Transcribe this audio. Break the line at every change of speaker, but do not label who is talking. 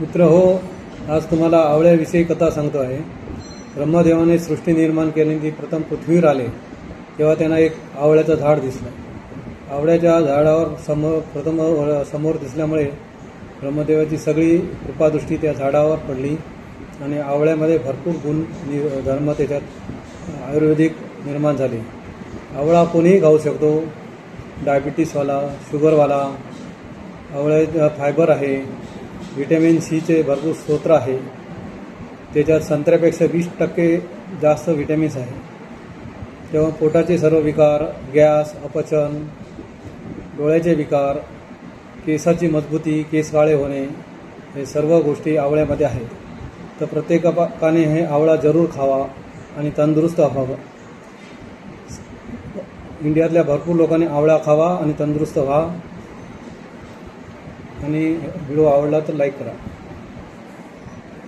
मित्र हो आज तुम्हाला आवळ्याविषयी कथा सांगतो आहे. ब्रह्मदेवाने सृष्टी निर्माण केली प्रथम पृथ्वीवर आले तेव्हा त्यांना एक आवळ्याचं झाड दिसलं. आवळ्याच्या झाडावर समोर प्रथम समोर दिसल्यामुळे ब्रह्मदेवाची सगळी कृपादृष्टी त्या झाडावर पडली आणि आवळ्यामध्ये भरपूर गुण नि- धर्म त्याच्यात आयुर्वेदिक निर्माण झाले. आवळा कोणीही खाऊ शकतो. डायबिटीसवाला शुगरवाला आवळ्यात फायबर आहे. व्हिटॅमिन सीचे भरपूर स्रोत आहे. त्याच्यात संत्र्यापेक्षा वीस टक्के जास्त व्हिटॅमिन्स आहे. तेव्हा पोटाचे सर्व विकार गॅस अपचन डोळ्याचे विकार केसाची मजबूती केस काळे होणे हे सर्व गोष्टी आवळ्यामध्ये आहेत. तर प्रत्येकाने हे आवळा जरूर खावा आणि तंदुरुस्त व्हावं. इंडियातल्या भरपूर लोकांनी आवळा खावा आणि तंदुरुस्त व्हा. आणि व्हिडिओ आवडला तर लाईक करा.